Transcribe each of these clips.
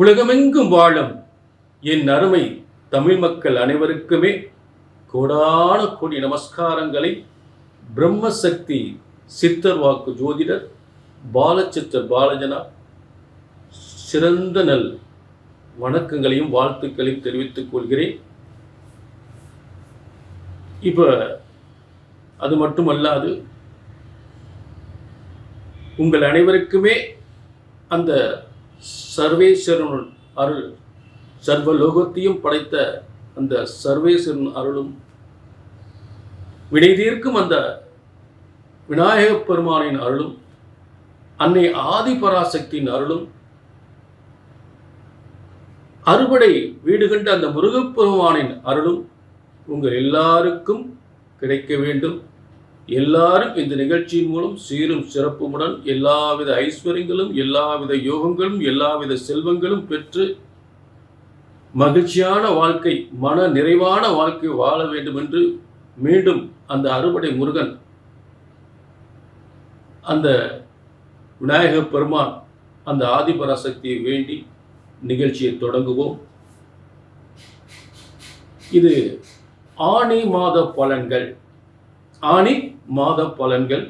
உலகமெங்கும் வாழும் என் அருமை தமிழ் மக்கள் அனைவருக்குமே கோடான கோடி நமஸ்காரங்களை. பிரம்மசக்தி சித்தர் வாக்கு ஜோதிடர் பாலச்சித்தர் பாலஜனா சிறந்த நல் வணக்கங்களையும் வாழ்த்துக்களையும் தெரிவித்துக் கொள்கிறேன். இப்போ அது மட்டுமல்லாது உங்கள் அனைவருக்குமே அந்த சர்வேஸ்வரன் அருள் சர்வ லோகத்தையும் படைத்த அந்த சர்வேஸ்வரன் அருளும் வினை தீர்க்கும் அந்த விநாயகப் பெருமானின் அருளும் அன்னை ஆதிபராசக்தியின் அருளும். அறுபடை வீடு கண்ட அந்த முருகப்பெருமானின் அருளும் உங்கள் எல்லாருக்கும் கிடைக்க வேண்டும். எல்லாரும் இந்த நிகழ்ச்சியின் மூலம் சீரும் சிறப்புமுடன் எல்லாவித ஐஸ்வர்யங்களும் எல்லாவித யோகங்களும் எல்லாவித செல்வங்களும் பெற்று மகிழ்ச்சியான வாழ்க்கை மன நிறைவான வாழ்க்கை வாழ வேண்டும் என்று மீண்டும் அந்த அறுபடை முருகன் அந்த விநாயக பெருமான் அந்த ஆதிபராசக்தியை வேண்டி நிகழ்ச்சியை தொடங்குவோம். இது ஆணி மாத பலன்கள். ஆணி மாத பலன்கள்.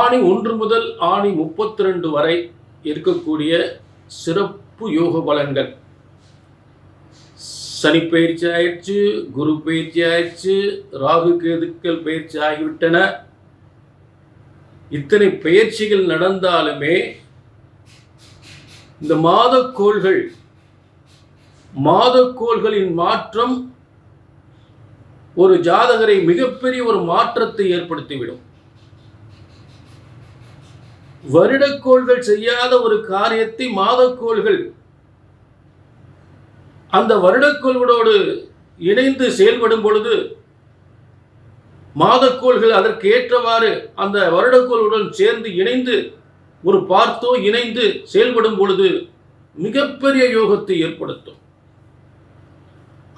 ஆணி ஒன்று முதல் ஆணி முப்பத்தி ரெண்டு வரை இருக்கக்கூடிய சிறப்பு யோக பலன்கள். சனி பயிற்சி ஆயிடுச்சு குரு பயிற்சி ஆயிடுச்சு ராகு கேதுக்கள் பயிற்சி ஆகிவிட்டன. இத்தனை பயிற்சிகள் நடந்தாலுமே இந்த மாதக்கோள்கள் மாதக்கோள்களின் மாற்றம் ஒரு ஜாதகரை மிகப்பெரிய ஒரு மாற்றத்தை ஏற்படுத்திவிடும். வருடக்கோள்கள் செய்யாத ஒரு காரியத்தை மாதக்கோள்கள் அந்த வருடக்கோள்களோடு இணைந்து செயல்படும் பொழுது மாதக்கோள்கள் அதற்கு ஏற்றவாறு அந்த வருடக்கோளுடன் சேர்ந்து இணைந்து ஒரு பார்த்தோ இணைந்து செயல்படும் பொழுது மிகப்பெரிய யோகத்தை ஏற்படுத்தும்.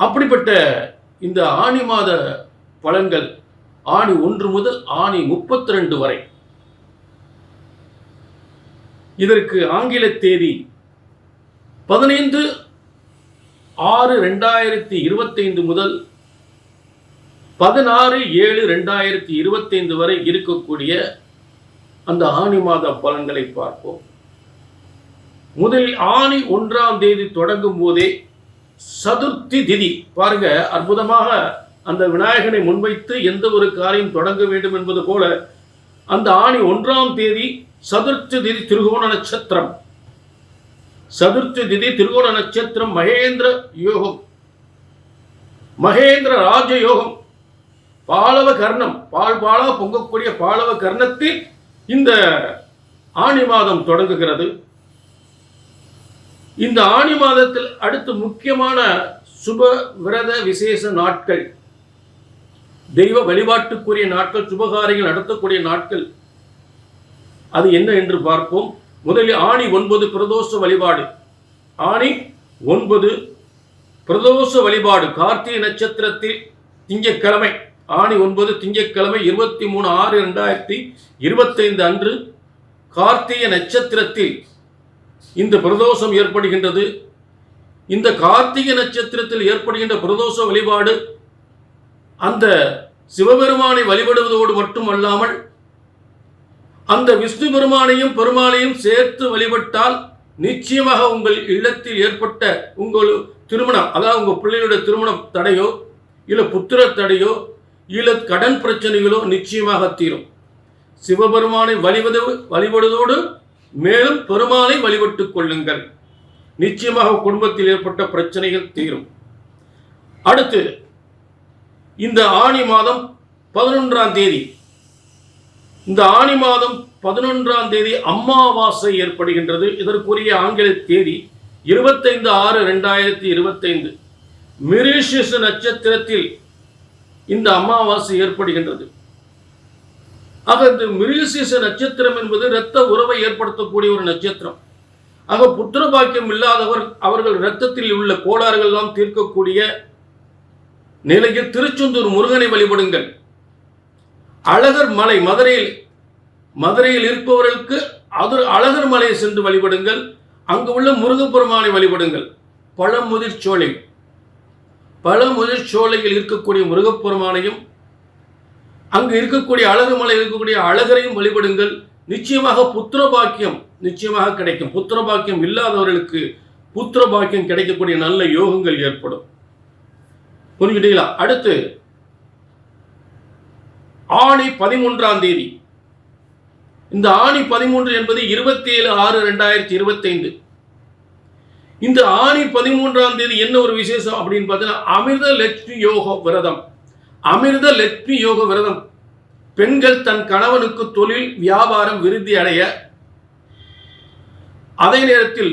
அப்படிப்பட்ட இந்த ஆணி மாத பலன்கள் ஆணி ஒன்று முதல் ஆணி முப்பத்தி ரெண்டு வரை. இதற்கு ஆங்கில தேதி பதினைந்து ஆறு ரெண்டாயிரத்தி இருபத்தைந்து முதல் பதினாறு ஏழு ரெண்டாயிரத்தி இருபத்தைந்து வரை இருக்கக்கூடிய அந்த ஆணி மாத பலன்களை பார்ப்போம். முதலில் ஆணி ஒன்றாம் தேதி தொடங்கும் போதே சதுர்த்தி திதி. பாருங்க அற்புதமாக அந்த விநாயகனை முன்வைத்து எந்த ஒரு காரியம் தொடங்க வேண்டும் என்பது போல அந்த ஆணி ஒன்றாம் தேதி சதுர்த்தி திதி திருகோண நட்சத்திரம். சதுர்த்தி திதி திருகோண நட்சத்திரம் மகேந்திர யோகம். மகேந்திர ராஜ யோகம் பாலவ கர்ணம். பால் பாலா பொங்கக்கூடிய பாலவ கர்ணத்தில் இந்த ஆணி மாதம் தொடங்குகிறது. இந்த ஆணி மாதத்தில் அடுத்து முக்கியமான சுப விரத விசேஷ நாட்கள் தெய்வ வழிபாட்டுக்குரிய நாட்கள் சுபகாரியங்கள் நடத்தக்கூடிய நாட்கள். அது என்ன என்று பார்ப்போம். முதலில் ஆணி ஒன்பது பிரதோஷ வழிபாடு. ஆணி ஒன்பது பிரதோஷ வழிபாடு. கார்த்திகை நட்சத்திரத்தில் திங்கட்கிழமை. ஆணி ஒன்பது திங்கக்கிழமை இருபத்தி மூணு ஆறு ரெண்டாயிரத்தி இருபத்தைந்து அன்று கார்த்திகை நட்சத்திரத்தில் இந்த பிரதோஷம் ஏற்படுகின்றது. இந்த கார்த்திகை நட்சத்திரத்தில் ஏற்படுகின்ற பிரதோஷ வழிபாடு அந்த சிவபெருமானை வழிபடுவதோடு மட்டுமல்லாமல் அந்த விஷ்ணு பெருமானையும் பெருமானையும் சேர்த்து வழிபட்டால் நிச்சயமாக உங்கள் இல்லத்தில் ஏற்பட்ட உங்கள் திருமணம் அதாவது உங்கள் பிள்ளைகளுடைய திருமணம் தடையோ இல்லை புத்திர தடையோ இல்லை கடன் பிரச்சனைகளோ நிச்சயமாக தீரும். சிவபெருமானை வழிபது வழிபடுவதோடு மேலும் பெருமானை வழிபட்டுக் கொள்ளுங்கள். நிச்சயமாக குடும்பத்தில் ஏற்பட்ட பிரச்சனைகள் தீரும். அடுத்து இந்த ஆணி மாதம் பதினொன்றாம் தேதி. இந்த ஆணி மாதம் பதினொன்றாம் தேதி அமாவாசை ஏற்படுகின்றது. இதற்குரிய ஆங்கில தேதி இருபத்தைந்து ஆறு ரெண்டாயிரத்தி இருபத்தைந்து. மிரிஷிஸ் நட்சத்திரத்தில் இந்த அமாவாசை ஏற்படுகின்றது. ஆக இந்த மிருகசீச நட்சத்திரம் என்பது இரத்த உறவை ஏற்படுத்தக்கூடிய ஒரு நட்சத்திரம். ஆக புத்திர பாக்கியம் இல்லாதவர் அவர்கள் இரத்தத்தில் உள்ள கோளாறுகள் எல்லாம் தீர்க்கக்கூடிய நிலையில் திருச்செந்தூர் முருகனை வழிபடுங்கள். அழகர் மலை மதுரையில் மதுரையில் இருப்பவர்களுக்கு அது அழகர் மலையை சென்று வழிபடுங்கள். அங்கு உள்ள முருகப்பெருமானை வழிபடுங்கள். பழமுதிர் சோலை பழமுதிர் சோலையில் இருக்கக்கூடிய முருகப்பெருமானையும் அங்கு இருக்கக்கூடிய அழகு மலை இருக்கக்கூடிய அழகரையும் வழிபடுங்கள். நிச்சயமாக புத்திர பாக்கியம் நிச்சயமாக கிடைக்கும். புத்திர பாக்கியம் இல்லாதவர்களுக்கு புத்திர பாக்கியம் கிடைக்கக்கூடிய நல்ல யோகங்கள் ஏற்படும். புரிஞ்சுட்டீங்களா அடுத்து ஆணி பதிமூன்றாம் தேதி. இந்த ஆணி பதிமூன்று என்பது இருபத்தி ஏழு ஆறு ரெண்டாயிரத்தி இருபத்தைந்து. இந்த ஆணி பதிமூன்றாம் தேதி என்ன ஒரு விசேஷம் அப்படின்னு பார்த்தீங்கன்னா அமிர்த லட்சுமி யோக விரதம். அமிர்த லட்சுமி யோக விரதம். பெண்கள் தன் கணவனுக்கு தொழில் வியாபாரம் விருத்தி அடைய. அதே நேரத்தில்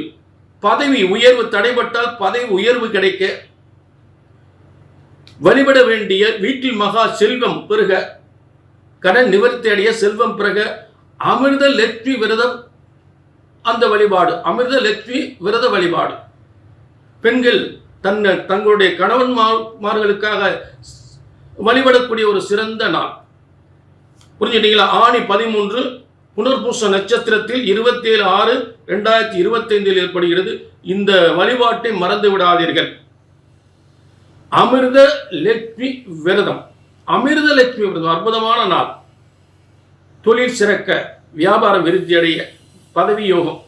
பதவி உயர்வு தடைபட்டால் பதவி உயர்வு கிடைக்க. வழிபட வேண்டிய வீட்டில் மகா செல்வம் பெருக. கடன் நிவர்த்தி அடைய செல்வம் பிறக அமிர்த லட்சுமி விரதம் அந்த வழிபாடு. அமிர்த லட்சுமி விரத வழிபாடு. பெண்கள் தன்னை தங்களுடைய கணவன்மார்களுக்காக வழிபடக்கூடிய ஒரு சிறந்த நாள். புரிஞ்சுட்டீங்களா? ஆணி பதிமூன்று புனர்பூச நட்சத்திரத்தில் இருபத்தி ஏழு ஆறு ரெண்டாயிரத்தி இருபத்தைந்தில் ஏற்படுகிறது. இந்த வழிபாட்டை மறந்து விடாதீர்கள். அமிர்த லட்சுமி விரதம். அமிர்த லட்சுமி விரதம் அற்புதமான நாள். தொழில் சிறக்க வியாபாரம் விருத்தி அடைய பதவி யோகம்.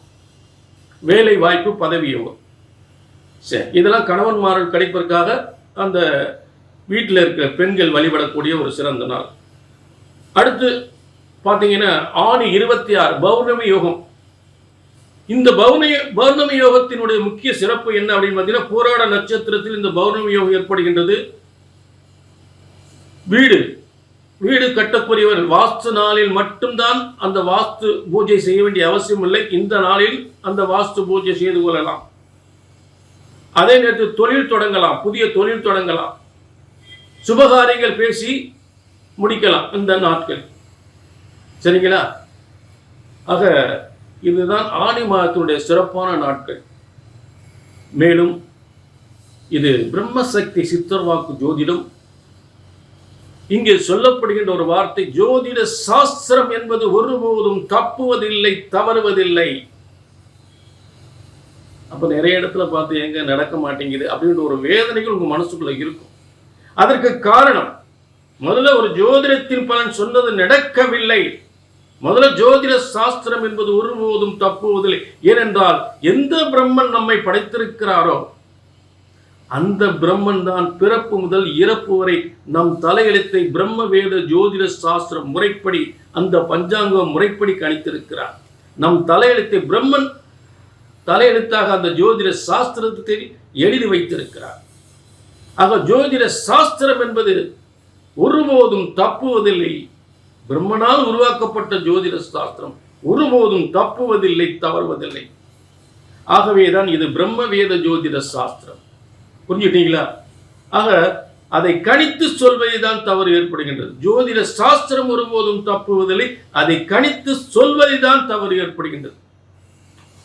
வேலை வாய்ப்பு பதவி யோகம். சரி இதெல்லாம் கணவன்மார்கள் கிடைப்பதற்காக அந்த வீட்டில் இருக்கிற பெண்கள் வழிபடக்கூடிய ஒரு சிறந்த நாள். அடுத்து பார்த்தீங்கன்னா ஆணி இருபத்தி ஆறு பௌர்ணமி யோகம். இந்த பௌர்ணமி பௌர்ணமி யோகத்தினுடைய முக்கிய சிறப்பு என்ன அப்படின்னு பார்த்தீங்கன்னா போராட நட்சத்திரத்தில் இந்த பௌர்ணமி யோகம் ஏற்படுகின்றது. வீடு வீடு கட்டக்கூடியவர் வாஸ்து நாளில் மட்டும்தான் அந்த வாஸ்து பூஜை செய்ய வேண்டிய அவசியம் இல்லை. இந்த நாளில் அந்த வாஸ்து பூஜை செய்து கொள்ளலாம். அதே நேரத்தில் தொழில் தொடங்கலாம் புதிய தொழில் தொடங்கலாம். சுபகாரியங்கள் பேசி முடிக்கலாம் இந்த நாட்கள். சரிங்களா? ஆக இதுதான் ஆணி மாதத்தினுடைய சிறப்பான நாட்கள். மேலும் இது பிரம்மசக்தி சித்தர்வாக்கு ஜோதிடம். இங்கே சொல்லப்படுகின்ற ஒரு வார்த்தை ஜோதிட சாஸ்திரம் என்பது ஒருபோதும் தப்புவதில்லை தவறுவதில்லை. அப்ப நிறைய இடத்துல பார்த்து எங்க நடக்க மாட்டேங்குது? அப்படின்ற ஒரு வேதனைகள் உங்க மனசுக்குள்ள இருக்கும். அதற்கு காரணம் முதல்ல ஒரு ஜோதிடத்தின் பலன் சொன்னது நடக்கவில்லை. முதல்ல ஜோதிட சாஸ்திரம் என்பது ஒருபோதும் தப்புவதில்லை. ஏனென்றால் எந்த பிரம்மன் நம்மை படைத்திருக்கிறாரோ அந்த பிரம்மன் தான் பிறப்பு முதல் இறப்பு வரை நம் தலையெழுத்தை பிரம்ம வேத ஜோதிட சாஸ்திரம் முறைப்படி அந்த பஞ்சாங்கம் முறைப்படி கணித்திருக்கிறார். நம் தலையெழுத்தை பிரம்மன் தலையெழுத்தாக அந்த ஜோதிட சாஸ்திரத்தை எழுதி வைத்திருக்கிறார். ஆக ஜோதிட சாஸ்திரம் என்பது ஒருபோதும் தப்புவதில்லை. பிரம்மனால் உருவாக்கப்பட்ட ஜோதிட சாஸ்திரம் ஒருபோதும் தப்புவதில்லை தவறுவதில்லை. ஆகவேதான் இது பிரம்ம வேத ஜோதிட சாஸ்திரம். புரிஞ்சுட்டீங்களா ஆக அதை கணித்து சொல்வதுதான் தவறு ஏற்படுகின்றது. ஜோதிட சாஸ்திரம் ஒருபோதும் தப்புவதில்லை அதை கணித்து சொல்வதுதான் தவறு ஏற்படுகின்றது.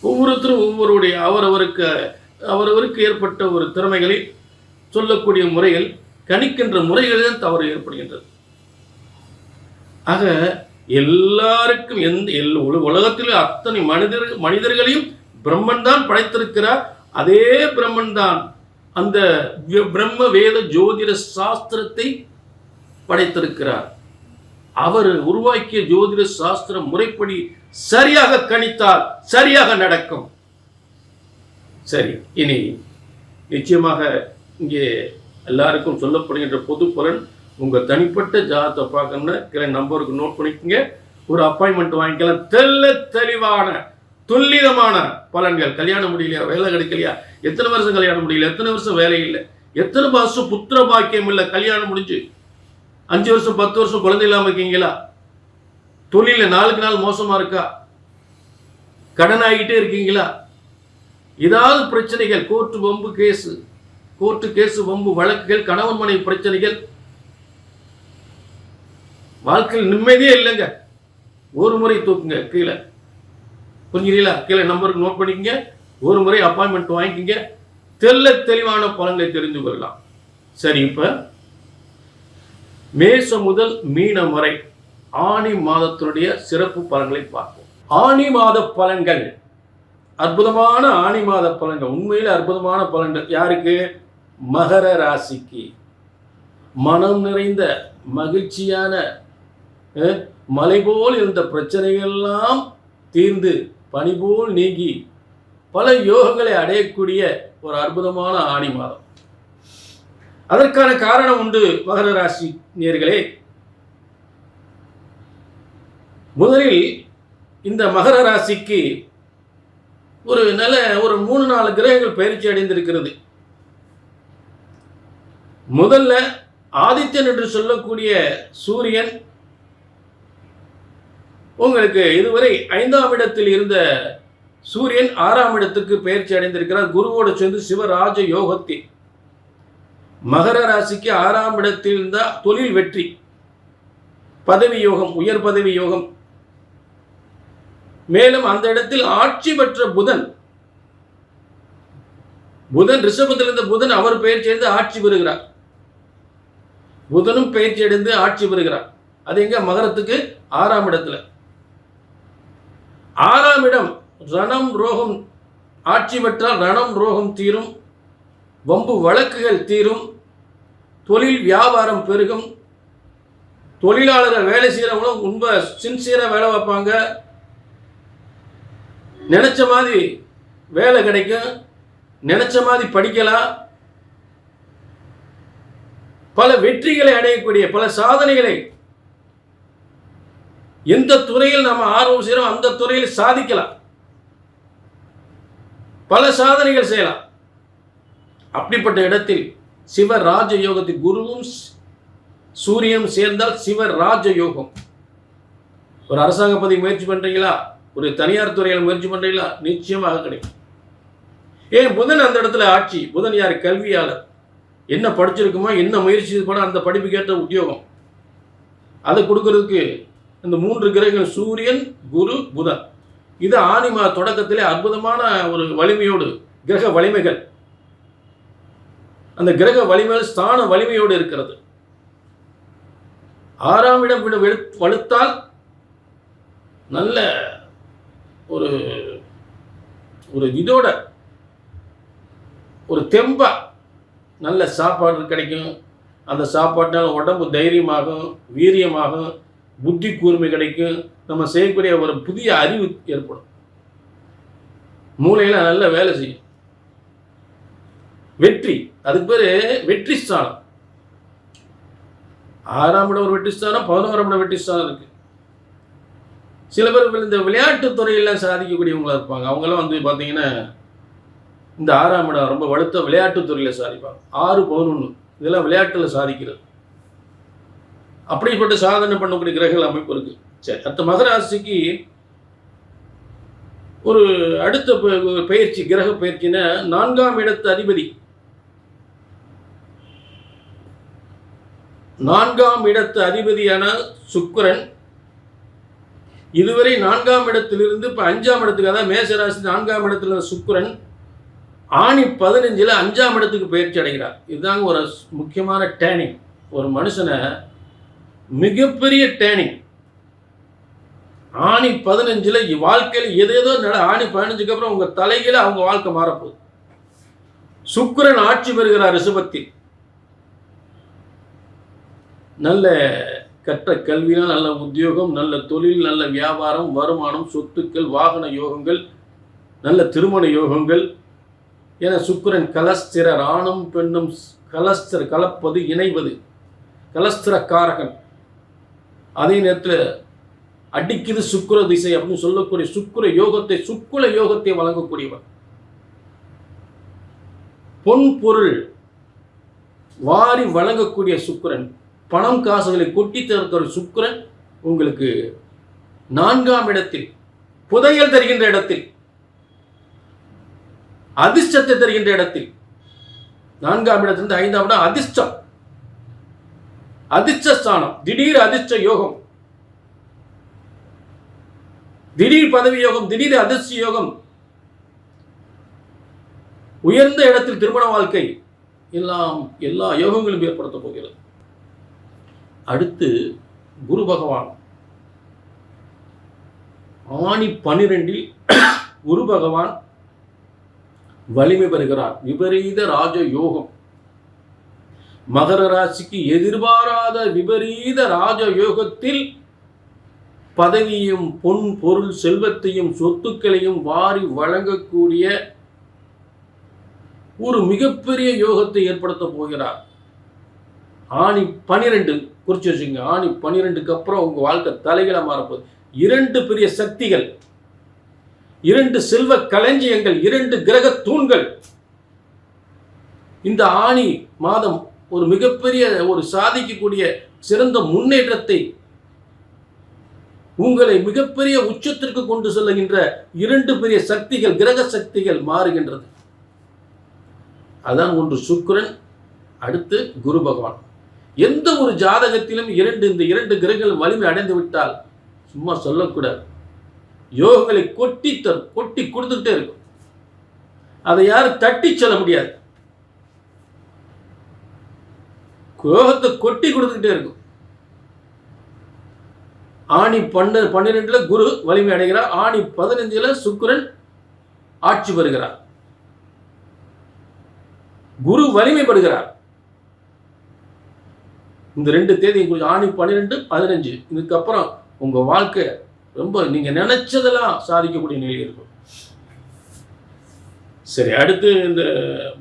ஒவ்வொருத்தரும் ஒவ்வொருடைய அவரவருக்கு அவரவருக்கு ஏற்பட்ட ஒரு திறமைகளை சொல்லக்கூடிய முறையில் கணிக்கின்ற முறைகளில் தான் தவறு ஏற்படுகின்றது. ஆக எல்லாருக்கும் எந்த எல் உல- அத்தனை மனிதர் மனிதர்களையும் பிரம்மன் தான் படைத்திருக்கிறார். அதே பிரம்மன் தான் அந்த பிரம்ம வேத ஜோதிட சாஸ்திரத்தை படைத்திருக்கிறார். அவர் உருவாக்கிய ஜோதிட சாஸ்திர முறைப்படி சரியாக கணித்தால் சரியாக நடக்கும். சரி இனி நிச்சயமாக இங்கே எல்லாருக்கும் சொல்லப்படுகின்ற பொது பலன் உங்கள் தனிப்பட்ட ஜாதத்தை பார்க்கணும்னா கிளை நம்பருக்கு நோட் பண்ணிக்கோங்க. ஒரு அப்பாயின்மெண்ட் வாங்கிக்கலாம். தெல்ல தெளிவான துல்லிதமான பலன்கள். கல்யாணம் முடியலையா? வேலை கிடைக்கலையா? எத்தனை வருஷம் கல்யாணம் முடியல? எத்தனை வருஷம் வேலை இல்லை? எத்தனை வருஷம் புத்திர பாக்கியம் இல்லை? கல்யாணம் முடிஞ்சு. அஞ்சு வருஷம் பத்து வருஷம் குழந்தை இல்லாமல் இருக்கீங்களா? தொழில நாளுக்கு நாள் மோசமாக இருக்கா? கடன் ஆகிட்டே இருக்கீங்களா? ஏதாவது பிரச்சனைகள் கோர்ட்டு வம்பு கேஸு கோர்ட்டு கேசு வம்பு வழக்குகள் கணவன் மனைவி பிரச்சனைகள். வாழ்க்கையில் நிம்மதியே இல்லைங்க. ஒரு முறை தூக்குங்க கீழே. புரிஞ்சுக்கிறீங்களா? கீழே நம்பருக்கு நோட் பண்ணிக்கங்க. ஒரு முறை அப்பாயின்மெண்ட் வாங்கிக்கங்க. தெல்ல தெளிவான பலன்களை தெரிந்து கொள்ளலாம். சரி இப்போ மேசம் முதல் மீனம் வரை ஆணி மாதத்தினுடைய சிறப்பு பலன்களை பார்ப்போம். ஆணி மாத பலன்கள். அற்புதமான ஆணி மாத பலன்கள். உண்மையில் அற்புதமான பலன்கள். யாருக்கு? மகர ராசிக்கு மனம் நிறைந்த மகிழ்ச்சியான அஹ், மலை போல் இருந்த பிரச்சனைகள்லாம் தீர்ந்து பனி போல் நீங்கி பல யோகங்களை அடையக்கூடிய ஒரு அற்புதமான ஆணி மாதம். அதற்கான காரணம் உண்டு மகர ராசி நேர்களே. முதலில் இந்த மகர ராசிக்கு ஒரு நல்ல ஒரு மூணு நாலு கிரகங்கள் பயிற்சி அடைந்திருக்கிறது. முதல்ல ஆதித்யன் என்று சொல்லக்கூடிய சூரியன் உங்களுக்கு இதுவரை ஐந்தாம் இடத்தில் இருந்த சூரியன் ஆறாம் இடத்துக்கு பயிற்சி அடைந்திருக்கிறார். குருவோடு சேர்ந்து சிவராஜ யோகத்தில் மகர ராசிக்கு ஆறாம் இடத்தில் இருந்த தொழில் வெற்றி. பதவி யோகம் உயர் பதவி யோகம். மேலும் அந்த இடத்தில் ஆட்சி பெற்ற புதன். புதன் ரிஷபத்தில் இருந்த புதன் அவர் பெயர் சேர்ந்து ஆட்சி பெறுகிறார். புதனும் பயிற்சி அடைந்து ஆட்சி பெறுகிறார். அது எங்க? மகரத்துக்கு ஆறாம் இடத்துல. ஆறாம் இடம் ரணம் ரோகம். ஆட்சி பெற்றால் ரணம் ரோகம் தீரும். வம்பு வழக்குகள் தீரும். தொழில் வியாபாரம் பெருகும். தொழிலாளர்கள் வேலை செய்கிறவங்களும் ரொம்ப சின்சியராக வேலை வைப்பாங்க நினச்ச மாதிரி வேலை கிடைக்கும். நினச்ச மாதிரி படிக்கலாம். பல வெற்றிகளை அடையக்கூடிய பல சாதனைகளை எந்த துறையில் நம்ம ஆர்வம் செய்கிறோம் அந்த துறையில் சாதிக்கலாம். பல சாதனைகள் செய்யலாம். அப்படிப்பட்ட இடத்தில் சிவ ராஜ யோகத்தில் குருவும் சூரியனும் சேர்ந்தால் சிவராஜ யோகம். ஒரு அரசாங்க பதவி முயற்சி பண்றீங்களா? ஒரு தனியார் துறையில் முயற்சி பண்றீங்களா? நிச்சயமாக கிடைக்கும். ஏன் புதன் அந்த இடத்துல ஆட்சி? புதன் யார்? கல்வியாளர். என்ன படிச்சிருக்குமோ என்ன முயற்சி பண்ண அந்த படிப்புக்கேற்ற உத்தியோகம். அதை கொடுக்கறதுக்கு இந்த மூன்று கிரகங்கள் சூரியன் குரு புதன். இது ஆனிமா தொடக்கத்திலே அற்புதமான ஒரு வலிமையோடு கிரக வலிமைகள். அந்த கிரக வலிமைகள் ஸ்தான வலிமையோடு இருக்கிறது. ஆறாம் இடம் விட வெளு- வலுத்தால் நல்ல ஒரு ஒரு இதோட ஒரு தெம்பா நல்ல சாப்பாடு கிடைக்கும். அந்த சாப்பாட்டினால் உடம்பு தைரியமாகும் வீரியமாகும் புத்தி கூர்மை கிடைக்கும். நம்ம செய்யக்கூடிய ஒரு புதிய அறிவு ஏற்படும். மூளையில் நல்ல வேலை செய்யும். வெற்றி அதுக்கு பேர் வெற்றி ஸ்தானம். ஆறாம் இடம் ஒரு வெற்றி ஸ்தானம் பதினோராம் இடம் வெற்றி ஸ்தானம் இருக்கு. சில பேர் இந்த விளையாட்டு துறையில் சாதிக்கக்கூடியவங்களா இருப்பாங்க. அவங்கெல்லாம் வந்து பார்த்தீங்கன்னா இந்த ஆறாம் இடம் ரொம்ப வலுத்த விளையாட்டுத்துறையில் சாதிப்பாங்க. ஆறு பதினொன்று இதெல்லாம் விளையாட்டுல சாதிக்கிறது. அப்படிப்பட்ட சாதனை பண்ணக்கூடிய கிரகங்கள் அமைப்பு இருக்கு. சரி அடுத்த மகராசிக்கு ஒரு அடுத்த பயிற்சி கிரக பயிற்சினா நான்காம் இடத்து அதிபதி. நான்காம் இடத்து அதிபதியான சுக்கிரன். இதுவரை நான்காம் இடத்திலிருந்து இப்போ அஞ்சாம் இடத்துக்கு அதாவது மேசராசி நான்காம் இடத்துல சுக்கரன். ஆணி பதினஞ்சில் அஞ்சாம் இடத்துக்கு பயிற்சி அடைகிறார். இதுதாங்க ஒரு முக்கியமான டேனிங் ஒரு மனுஷனை மிகப்பெரிய டேனிங் ஆணி பதினஞ்சில் வாழ்க்கையில் எதேதோ நட ஆணி பதினஞ்சுக்கு அப்புறம் உங்கள் தலைகீழ அவங்க வாழ்க்கை மாறப்போகுது. சுக்கரன் ஆட்சி பெறுகிறார் ரிஷபத்தில். நல்ல கற்ற கல்வினால் நல்ல உத்தியோகம் நல்ல தொழில் நல்ல வியாபாரம் வருமானம் சொத்துக்கள் வாகன யோகங்கள் நல்ல திருமண யோகங்கள் என சுக்கிரன் கலஸ்திரர் ஆணும் பெண்ணும் கலஸ்திர கலப்பது இணைவது. கலஸ்திர காரகன் அதே நேரத்தில் அடிக்குது சுக்குர திசை அப்படின்னு சொல்லக்கூடிய சுக்குர யோகத்தை சுக்குல யோகத்தை வழங்கக்கூடியவர் பொன் பொருள் வாரி வழங்கக்கூடிய சுக்கிரன். பணம் காசுகளை கொட்டி தருக்கிற சுக்கிரன் உங்களுக்கு நான்காம் இடத்தில் புதையல் தருகின்ற இடத்தில் அதிர்ஷ்டத்தை தருகின்ற இடத்தில். நான்காம் இடத்திலிருந்து ஐந்தாம் இடம் அதிர்ஷ்டம். அதிர்ஷ்டஸ்தானம் திடீர் அதிர்ஷ்ட யோகம். திடீர் பதவி யோகம் திடீர் அதிர்ஷ்ட யோகம். உயர்ந்த இடத்தில் திருமண வாழ்க்கை. எல்லாம் எல்லா யோகங்களும் ஏற்படுத்த போகிறது. அடுத்து குரு பகவான். ஆணி பனிரெண்டில் குரு பகவான் வலிமை பெறுகிறார். விபரீத ராஜ யோகம் மகர ராசிக்கு எதிர்பாராத விபரீத ராஜ யோகத்தில் பதவியும் பொன் பொருள் செல்வத்தையும் சொத்துக்களையும் வாரி வழங்கக்கூடிய ஒரு மிகப்பெரிய யோகத்தை ஏற்படுத்த போகிறார். ஆணி பனிரெண்டு குறிச்சு வச்சுங்க ஆணி பனிரெண்டுக்கு அப்புறம் உங்க வாழ்க்கை தலைகளை மாறப்போகுது இரண்டு பெரிய சக்திகள் இரண்டு செல்வ களஞ்சியங்கள் இரண்டு கிரக தூண்கள். இந்த ஆணி மாதம் ஒரு மிகப்பெரிய ஒரு சாதிக்கக்கூடிய சிறந்த முன்னேற்றத்தை உங்களை மிகப்பெரிய உச்சத்திற்கு கொண்டு செல்லுகின்ற இரண்டு பெரிய சக்திகள் கிரக சக்திகள் மாறுகின்றது. அதான் ஒன்று சுக்கரன் அடுத்து குரு பகவான். எந்த ஒரு ஜாதகத்திலும் இரண்டு இந்த இரண்டு கிரகங்கள் வலிமை அடைந்து விட்டால் சும்மா சொல்லக்கூடாது. யோகங்களை கொட்டி தரும் கொட்டி கொடுத்துக்கிட்டே இருக்கும். அதை யாரும் தட்டி சொல்ல முடியாது. யோகத்தை கொட்டி கொடுத்துக்கிட்டே இருக்கும். ஆணி பன்ன பன்னிரெண்டுல குரு வலிமை அடைகிறார். ஆணி பதினஞ்சுல சுக்கரன் ஆட்சி பெறுகிறார். குரு வலிமைப்படுகிறார். இந்த ரெண்டு தேதி குறித்து ஆணி பன்னிரெண்டு பதினஞ்சு. இதுக்கப்புறம் உங்க வாழ்க்கை ரொம்ப நீங்க நினைச்சதெல்லாம் சாதிக்கக்கூடிய நிலை இருக்கும். சரி அடுத்து இந்த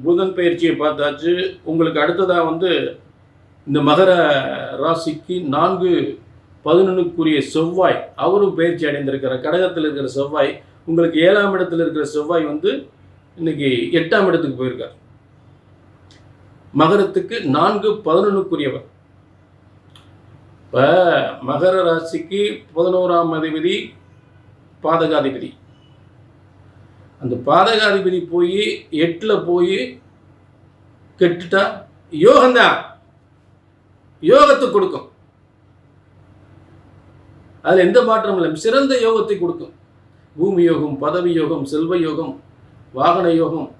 புதன் பயிற்சியை பார்த்தாச்சு. உங்களுக்கு அடுத்ததா வந்து இந்த மகர ராசிக்கு நான்கு பதினொன்றுக்குரிய செவ்வாய் அவரும் பயிற்சி அடைந்திருக்கிறார். கடகத்தில் இருக்கிற செவ்வாய் உங்களுக்கு ஏழாம் இடத்துல இருக்கிற செவ்வாய் வந்து இன்னைக்கு எட்டாம் இடத்துக்கு போயிருக்கார். மகரத்துக்கு நான்கு பதினொன்றுக்குரியவர் இப்போ மகர ராசிக்கு பதினோராம் அதிபதி பாதகாதிபதி. அந்த பாதகாதிபதி போய் எட்டில் போய் கெட்டுட்டா யோகம்தான் யோகத்தை கொடுக்கும். அதில் எந்த மாற்றமும் இல்லை. சிறந்த யோகத்தை கொடுக்கும். பூமி யோகம் பதவி யோகம் செல்வ யோகம் வாகன யோகம்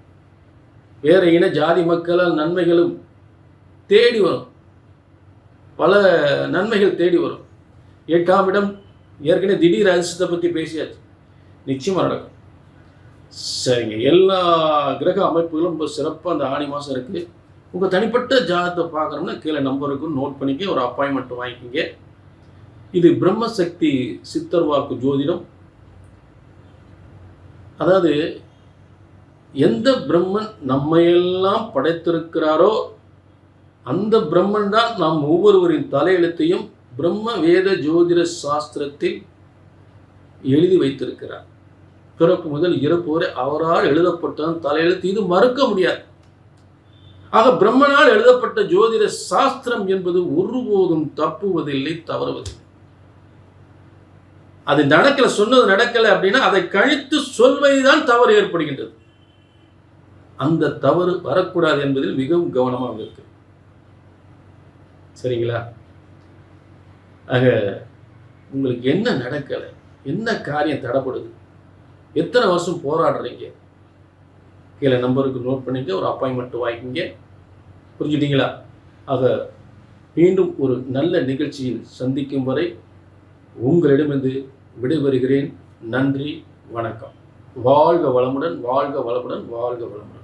வேற இன ஜாதி மக்களால் நன்மைகளும் தேடி வரும். பல நன்மைகள் தேடி வரும். எட்டாம் இடம் ஏற்கனவே திடீர் அதிர்ஷ்டத்தை பற்றி பேசியாச்சு. நிச்சயமாக நடக்கும். சரிங்க. எல்லா கிரக அமைப்புகளும் இப்போ சிறப்பாக அந்த ஆணி மாதம் இருக்குது உங்கள் தனிப்பட்ட ஜாதகத்தை பார்க்குறோம்னா கீழே நம்பர் நோட் பண்ணிக்க ஒரு அப்பாயின்மெண்ட் வாங்கிக்கிங்க. இது பிரம்மசக்தி சித்தர் வாக்கு ஜோதிடம். அதாவது எந்த பிரம்மன் நம்மையெல்லாம் படைத்திருக்கிறாரோ அந்த பிரம்மன் தான் நாம் ஒவ்வொருவரின் தலையெழுத்தையும் பிரம்ம வேத ஜோதிட சாஸ்திரத்தில் எழுதி வைத்திருக்கிறார். பிறப்பு முதல் இறப்பு வரை அவரால் எழுதப்பட்டதான் தலையெழுத்து இது மறுக்க முடியாது. ஆக பிரம்மனால் எழுதப்பட்ட ஜோதிட சாஸ்திரம் என்பது ஒருபோதும் தப்புவதில்லை தவறுவதில்லை. அது நடக்கல சொன்னது நடக்கல அப்படின்னா அதை கழித்து சொல்வதுதான் தவறு ஏற்படுகின்றது. அந்த தவறு வரக்கூடாது என்பதில் மிகவும் கவனமாக இருக்கு சரிங்களா? ஆக உங்களுக்கு என்ன நடக்கலை? என்ன காரியம் தடைப்படுது? எத்தனை வருஷம் போராடுறீங்க? கீழே நம்பருக்கு நோட் பண்ணிக்க ஒரு அப்பாயின்மெண்ட் வாங்கிக்கிங்க புரிஞ்சுட்டீங்களா? ஆக மீண்டும் ஒரு நல்ல நிகழ்ச்சியில் சந்திக்கும் வரை உங்களிடமிருந்து விடைபெறுகிறேன். நன்றி வணக்கம். வாழ்க வளமுடன் வாழ்க வளமுடன் வாழ்க வளமுடன்.